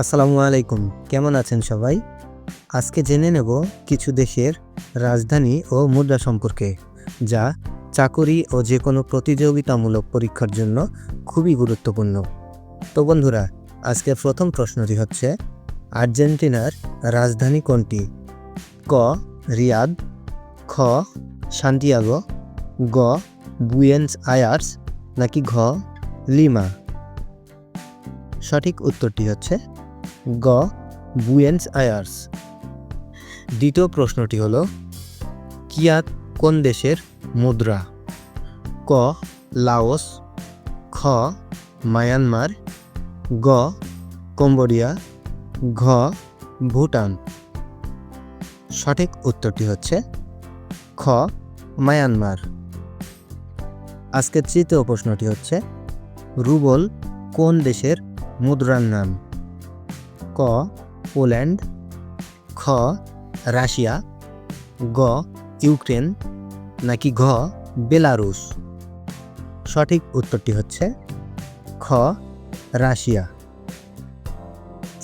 আসসালামু আলাইকুম। কেমন আছেন সবাই? আজকে জেনে নেব কিছু দেশের রাজধানী ও মুদ্রা সম্পর্কে, যা চাকরি ও যে কোনো প্রতিযোগিতামূলক পরীক্ষার জন্য খুবই গুরুত্বপূর্ণ। তো বন্ধুরা, আজকের প্রথম প্রশ্নটি হচ্ছে, আর্জেন্টিনার রাজধানী কোনটি? ক, রিয়াদ, খ, সান্তিয়াগো, গ, বুয়েন্স আয়ার্স, নাকি ঘ, লিমা? সঠিক উত্তরটি হচ্ছে গ, বুয়েন্স আয়ার্স। দ্বিতীয় প্রশ্নটি হল, কিয়াত কোন দেশের মুদ্রা? ক, লাওস, খ, মায়ানমার, গ, কম্বোডিয়া, ঘ, ভুটান। সঠিক উত্তরটি হচ্ছে খ, মায়ানমার। আজকের তৃতীয় প্রশ্নটি হচ্ছে, রুবল কোন দেশের মুদ্রার নাম। ক, পোল্যান্ড। খ, রাশিয়া। গ, ইউক্রেন। নাকি ঘ, বেলারুশ। সঠিক উত্তরটি হচ্ছে খ, রাশিয়া।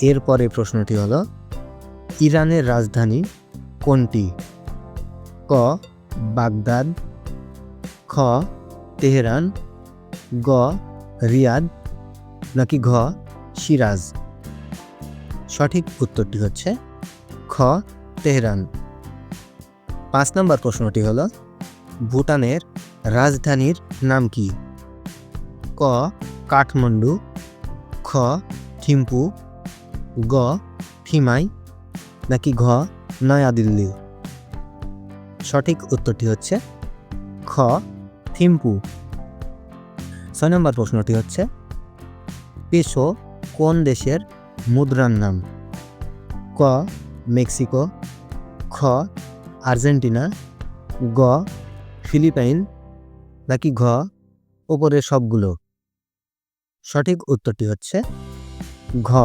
এরপরে প্রশ্নটি হল, ইরানের রাজধানী কোনটি? ক, বাগদাদ। খ, তেহরান। গ, রিয়াদ। নাকি ঘ সিরাজ। সঠিক উত্তরটি হচ্ছে খ, তেহরান। পাঁচ নম্বর প্রশ্নটি হল, ভুটানের রাজধানীর নাম কি? ক, কাঠমান্ডু। খ, থিম্পু। গ, থিমাই। নাকি ঘ, নয়াদিল্লি। সঠিক উত্তরটি হচ্ছে খ, থিম্পু। ছয় নম্বর প্রশ্নটি হচ্ছে পেসো কোন দেশের মুদ্রার নাম? ক, মেক্সিকো, খ, আর্জেন্টিনা, গ, ফিলিপাইন, নাকি ঘ ওপরের সবগুলো? সঠিক উত্তরটি হচ্ছে ঘ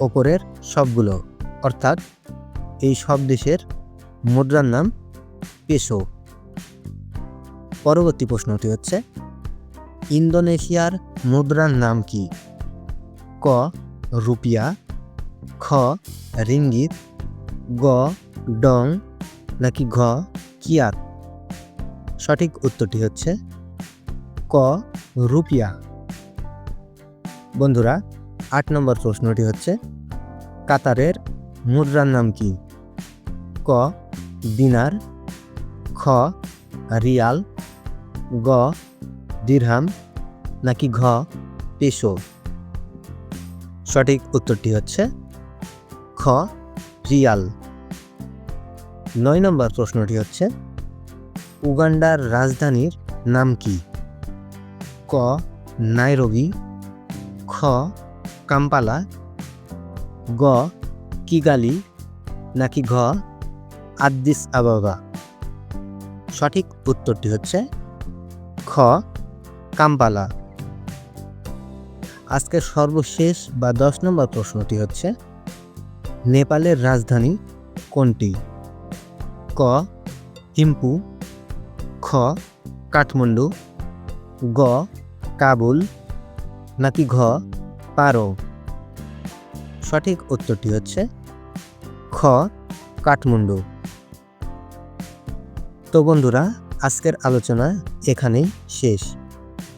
ওপরের সবগুলো। অর্থাৎ এই সব দেশের মুদ্রার নাম পেসো পরবর্তী প্রশ্নটি হচ্ছে, ইন্দোনেশিয়ার মুদ্রার নাম কি? ক, রুপিয়া, খ, রিঙ্গিত, গ, ডং, নাকি ঘ, কিয়াত? সঠিক উত্তরটি হচ্ছে ক, রুপিয়া। বন্ধুরা, আট নম্বর প্রশ্নটি হচ্ছে, কাতারের মুদ্রার নাম কি? ক, দিনার, খ, রিয়াল, গ, দিরহাম, নাকি ঘ, পেশো? সঠিক উত্তরটি হচ্ছে খ, রিয়াল। নয় নম্বর প্রশ্নটি হচ্ছে, উগান্ডার রাজধানীর নাম কি? ক, নাইরবি, খ, কাম্পালা, গ, কিগালি, নাকি ঘ আদ্দিস আবাবা? সঠিক উত্তরটি হচ্ছে খ, কাম্পালা। আজকের সর্বশেষ বা দশ নম্বর প্রশ্নটি হচ্ছে, নেপালের রাজধানী কোনটি? ক, থিম্পু, খ, কাঠমান্ডু, গ, কাবুল, নাকি ঘ, পারো? সঠিক উত্তরটি হচ্ছে, খ, কাঠমান্ডু। তো বন্ধুরা, আজকের আলোচনা এখানেই শেষ।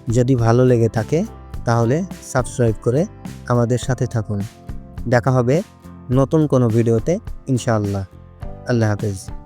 যদি ভালো লেগে থাকে তাহলে সাবস্ক্রাইব করে আমাদের সাথে থাকুন। দেখা হবে নতুন কোনো ভিডিওতে ইনশাআল্লাহ। আল্লাহ হাফেজ।